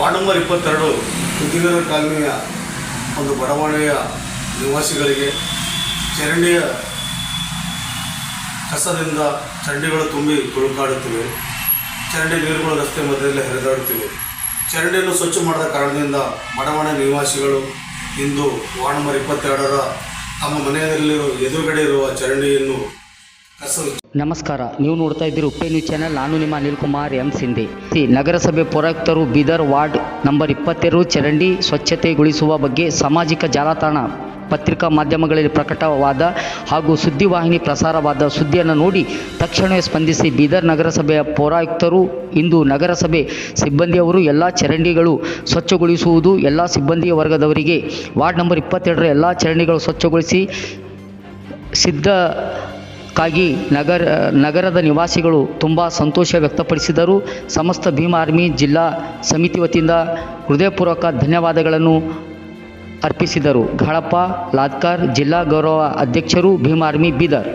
Ward number ಇಪ್ಪತ್ತೆರಡು. ಸುದ್ದಿಗರ ಕಾಲನಿಯ ಒಂದು ಬಡಾವಣೆಯ ನಿವಾಸಿಗಳಿಗೆ ಚರಂಡಿಯ ಕಸದಿಂದ ಚರಂಡಿಗಳು ತುಂಬಿ ತುಳುಕಾಡುತ್ತಿವೆ ಚರಂಡಿ ನೀರುಗಳು ರಸ್ತೆ ಮಧ್ಯದಲ್ಲಿ ಹರಿದಾಡುತ್ತಿವೆ. ಚರಂಡಿಯನ್ನು ಸ್ವಚ್ಛ ಮಾಡದ ಕಾರಣದಿಂದ ಬಡಾವಣೆ ನಿವಾಸಿಗಳು ಇಂದು ವಾರ್ಡ್ ನಂಬರ್ ಇಪ್ಪತ್ತೆರಡರ ತಮ್ಮ ಮನೆಯಲ್ಲಿ ಎದುರುಗಡೆ ಇರುವ ಚರಂಡಿಯನ್ನು ನಮಸ್ಕಾರ, ನೀವು ನೋಡ್ತಾ ಇದ್ದೀರಿ ಉಪ್ಪೆ ನ್ಯೂಸ್ ಚಾನೆಲ್. ನಾನು ನಿಮ್ಮ ಅನಿಲ್ ಕುಮಾರ್ ಎಂ ಸಿಂಧೆ. ನಗರಸಭೆ ಪೌರಾಯುಕ್ತರು ಬೀದರ್ ವಾರ್ಡ್ ನಂಬರ್ ಇಪ್ಪತ್ತೆರಡು ಚರಂಡಿ ಸ್ವಚ್ಛತೆಗೊಳಿಸುವ ಬಗ್ಗೆ ಸಾಮಾಜಿಕ ಜಾಲತಾಣ ಪತ್ರಿಕಾ ಮಾಧ್ಯಮಗಳಲ್ಲಿ ಪ್ರಕಟವಾದ ಹಾಗೂ ಸುದ್ದಿವಾಹಿನಿ ಪ್ರಸಾರವಾದ ಸುದ್ದಿಯನ್ನು ನೋಡಿ ತಕ್ಷಣವೇ ಸ್ಪಂದಿಸಿ ಬೀದರ್ ನಗರಸಭೆಯ ಪೌರಾಯುಕ್ತರು ಇಂದು ನಗರಸಭೆ ಸಿಬ್ಬಂದಿಯವರು ಎಲ್ಲ ಚರಂಡಿಗಳು ಸ್ವಚ್ಛಗೊಳಿಸುವುದು, ಎಲ್ಲ ಸಿಬ್ಬಂದಿಯ ವರ್ಗದವರಿಗೆ ವಾರ್ಡ್ ನಂಬರ್ ಇಪ್ಪತ್ತೆರಡರ ಎಲ್ಲ ಚರಂಡಿಗಳು ಸ್ವಚ್ಛಗೊಳಿಸಿ ಸಿದ್ಧ ಕ್ಕಾಗಿ ನಗರ, ನಗರದ ನಿವಾಸಿಗಳು ತುಂಬ ಸಂತೋಷ ವ್ಯಕ್ತಪಡಿಸಿದರು. ಸಮಸ್ತ ಭೀಮ್ ಆರ್ಮಿ ಜಿಲ್ಲಾ ಸಮಿತಿ ವತಿಯಿಂದ ಹೃದಯಪೂರ್ವಕ ಧನ್ಯವಾದಗಳನ್ನು ಅರ್ಪಿಸಿದರು. ಘಾಳಪ್ಪ, ಲಾದ್ಕಾರ್, ಜಿಲ್ಲಾ ಗೌರವ ಅಧ್ಯಕ್ಷರು, ಭೀಮ್ ಆರ್ಮಿ ಬೀದರ್.